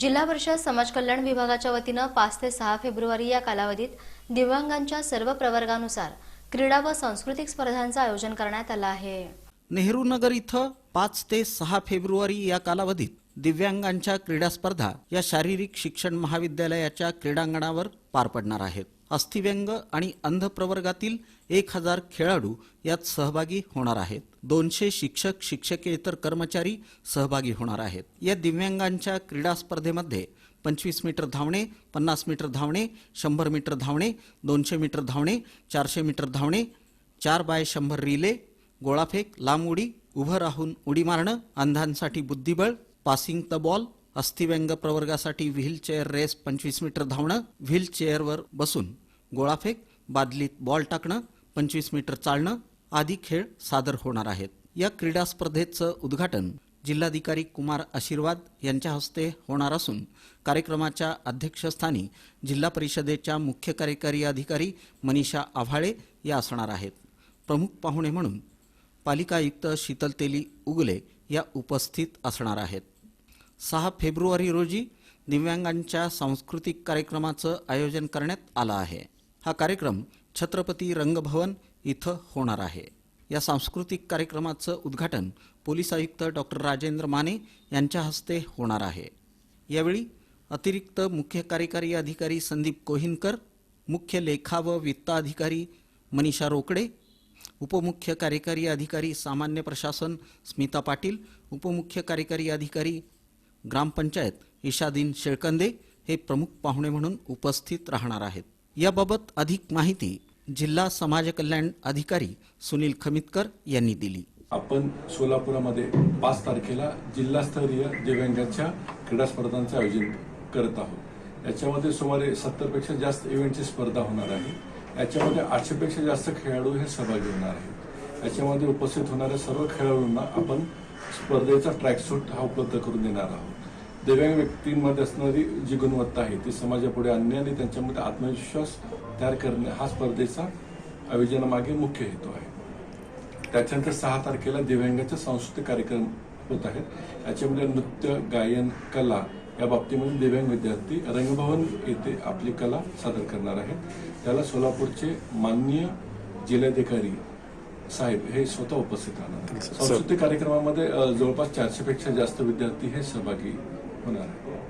जिल्हा परिषद समाज कल्याण विभागाच्या वतीनं पाच ते सहा फेब्रुवारी या कालावधीत दिव्यांगांच्या सर्व प्रवर्गानुसार क्रीडा व सांस्कृतिक स्पर्धांचं आयोजन करण्यात आलं आहे. नेहरू नगर इथं पाच ते सहा फेब्रुवारी या कालावधीत दिव्यांगांच्या क्रीडा स्पर्धा या शारीरिक शिक्षण महाविद्यालयाच्या क्रीडांगणावर पार पडणार आहेत. अस्थिव्यंग आणि अंध प्रवर्गातील एक हजार खेळाडू यात सहभागी होणार आहेत. दोनशे शिक्षक शिक्षकेतर कर्मचारी सहभागी होणार आहेत. या दिव्यांगांच्या क्रीडा स्पर्धेमध्ये पंचवीस मीटर धावणे पन्नास मीटर धावणे शंभर मीटर धावणे दोनशे मीटर धावणे चारशे मीटर धावणे चार बाय शंभर रिले गोळाफेक लांब उडी उभं राहून उडी मारणं अंधांसाठी बुद्धिबळ पासिंग द बॉल अस्थिव्यंग प्रवर्गासाठी व्हीलचेअर रेस पंचवीस मीटर धावणं व्हीलचेअरवर बसून गोळाफेक बादलीत बॉल टाकणं पंचवीस मीटर चालणं आदी खेळ सादर होणार आहेत. या क्रीडा स्पर्धेचं उद्घाटन जिल्हाधिकारी कुमार आशीर्वाद यांच्या हस्ते होणार असून कार्यक्रमाच्या अध्यक्षस्थानी जिल्हा परिषदेच्या मुख्य कार्यकारी अधिकारी मनीषा आव्हाळे या असणार आहेत. प्रमुख पाहुणे म्हणून पालिका आयुक्त शीतल तेली उगले या उपस्थित असणार आहेत. सहा फेब्रुवारी रोजी दिव्यांगांच्या सांस्कृतिक कार्यक्रमाचं आयोजन करण्यात आलं आहे. हा कार्यक्रम छत्रपती रंगभवन इथं होणार आहे. या सांस्कृतिक कार्यक्रमाचं उद्घाटन पोलीस आयुक्त डॉक्टर राजेंद्र माने यांच्या हस्ते होणार आहे. यावेळी अतिरिक्त मुख्य कार्यकारी अधिकारी संदीप कोहिनकर मुख्य लेखा व वित्त अधिकारी मनीषा रोकडे उपमुख्य कार्यकारी अधिकारी सामान्य प्रशासन स्मिता पाटील उपमुख्य कार्यकारी अधिकारी ग्रामपंचायत इशादीन शेळकंदे हे प्रमुख पाहुणे म्हणून उपस्थित राहणार आहेत. याबाबत अधिक माहिती जिल्हा समाज कल्याण अधिकारी सुनील खमितकर यांनी दिली. आपण सोलापुरामध्ये पाच तारखेला जिल्हास्तरीय दिव्यांगांच्या क्रीडा स्पर्धांचं आयोजन करत आहोत. याच्यामध्ये सुमारे सत्तरपेक्षा जास्त इव्हेंटची स्पर्धा होणार आहे. याच्यामध्ये आठशेपेक्षा जास्त खेळाडू हे सहभागी होणार आहेत. याच्यामध्ये उपस्थित होणाऱ्या सर्व खेळाडूंना आपण स्पर्धेचा ट्रॅक सूट हा उपलब्ध करून देणार आहोत. दिव्यांग व्यक्तींमध्ये असणारी जी गुणवत्ता आहे ती समाजापुढे आणणे आणि त्यांच्यामध्ये आत्मविश्वास तयार करणे हा स्पर्धेचा आयोजनामागे मुख्य हेतू आहे. त्याच्यानंतर सहा तारखेला दिव्यांगाचे सांस्कृतिक कार्यक्रम होत आहेत. याच्यामध्ये नृत्य गायन कला या बाबतीमध्ये दिव्यांग विद्यार्थी रंगभवन येथे आपली कला सादर करणार आहेत. त्याला सोलापूरचे माननीय जिल्हाधिकारी साहेब हे स्वतः उपस्थित राहणार आहेत. सांस्कृतिक कार्यक्रमामध्ये जवळपास चारशे पेक्षा जास्त विद्यार्थी हे सहभागी 접근하는 거